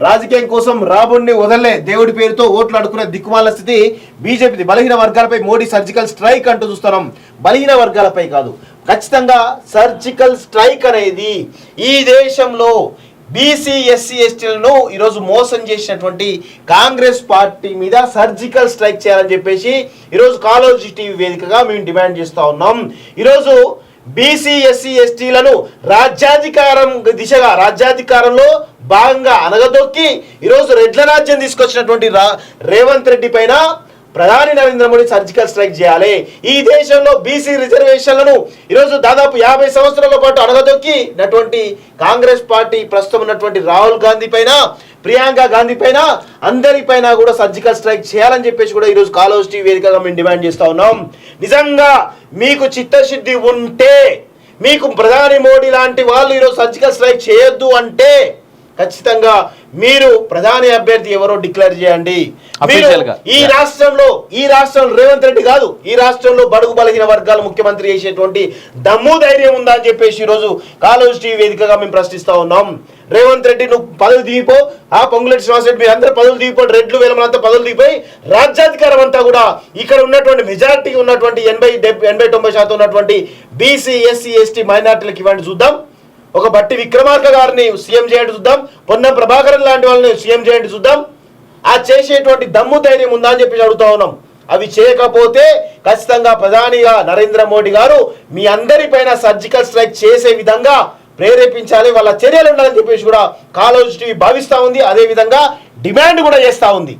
రాజకీయం కోసం రాబుణ్ణి వదలలే దేవుడి పేరుతో ఓట్లు అడుకునే దిక్కుమాల స్థితి బీజేపీది బలహీన వర్గాలపై మోడీ సర్జికల్ స్ట్రైక్ అంటూ చూస్తున్నాం. బలహీన వర్గాలపై కాదు. ఖచ్చితంగా సర్జికల్ స్ట్రైక్ అనేది ఈ దేశంలో బీసీ ఎస్సీ ఎస్టీలను ఈరోజు మోసం చేసినటువంటి కాంగ్రెస్ పార్టీ మీద సర్జికల్ స్ట్రైక్ చేయాలని చెప్పేసి ఈరోజు కాలోజీ టీవీ వేదికగా మేము డిమాండ్ చేస్తూ ఉన్నాం. ఈరోజు బీసీ ఎస్సీ ఎస్టీలను రాజ్యాధికారం దిశగా రాజ్యాధికారంలో భాగంగా అనగదొక్కి ఈరోజు రెడ్ల రాజ్యం తీసుకొచ్చినటువంటి రా రేవంత్ రెడ్డి పైన ప్రధాని నరేంద్ర మోడీ సర్జికల్ స్ట్రైక్ చేయాలి. ఈ దేశంలో బీసీ రిజర్వేషన్లను ఈరోజు దాదాపు యాభై సంవత్సరాల పాటు అనగదొక్కినటువంటి కాంగ్రెస్ పార్టీ ప్రస్తుతం ఉన్నటువంటి రాహుల్ గాంధీ పైన ప్రియాంక గాంధీ పైన అందరిపైన కూడా సర్జికల్ స్ట్రైక్ చేయాలని చెప్పేసి కూడా ఈరోజు కాలోజ్ టీవీ వేదికగా మేము డిమాండ్ చేస్తా ఉన్నాం. నిజంగా మీకు చిత్తశుద్ధి ఉంటే మీకు ప్రధాని మోడీ లాంటి వాళ్ళు ఈరోజు సర్జికల్ స్ట్రైక్ చేయొద్దు అంటే ఖచ్చితంగా మీరు ప్రధాని అభ్యర్థి ఎవరో డిక్లేర్ చేయండి. ఈ రాష్ట్రంలో ఈ రాష్ట్రంలో రేవంత్ రెడ్డి కాదు ఈ రాష్ట్రంలో బడుగు బలహీన వర్గాలు ముఖ్యమంత్రి చేసేటువంటి దమ్ము ధైర్యం ఉందా అని చెప్పేసి ఈరోజు కాలోజ్ టీవీ వేదికగా మేము ప్రశ్నిస్తా ఉన్నాం. రేవంత్ రెడ్డి నువ్వు పదవి దిగిపో. ఆ పొంగులెట్టి శ్రీనివాసరెడ్డి మీరు అందరూ పదవులు దిగిపోయి రెడ్లు వేలమంతా పదవులు దిగిపోయి రాజ్యాధికారం అంతా కూడా ఇక్కడ ఉన్నటువంటి మెజారిటీ ఉన్నటువంటి ఎనభై ఎనభై తొంభై శాతం ఉన్నటువంటి బీసీ ఎస్సీ ఎస్టీ మైనార్టీలకు ఇవ్వండి. చూద్దాం. ఒక బట్టి విక్రమార్క గారిని సీఎం చేయండి చూద్దాం. పొన్నం ప్రభాకరన్ లాంటి వాళ్ళని సీఎం చేయండి చూద్దాం. ఆ చేసేటువంటి దమ్ము ధైర్యం ఉందా అని చెప్పి అడుగుతా ఉన్నాం. అవి చేయకపోతే ఖచ్చితంగా ప్రధానిగా నరేంద్ర మోడీ గారు మీ అందరిపైన సర్జికల్ స్ట్రైక్ చేసే విధంగా ప్రేరేపించాలి వాళ్ళ చర్యలు ఉండాలని చెప్పేసి కూడా కాలోజ్ టీవీ భావిస్తూ ఉంది. అదే విధంగా డిమాండ్ కూడా చేస్తూ ఉంది.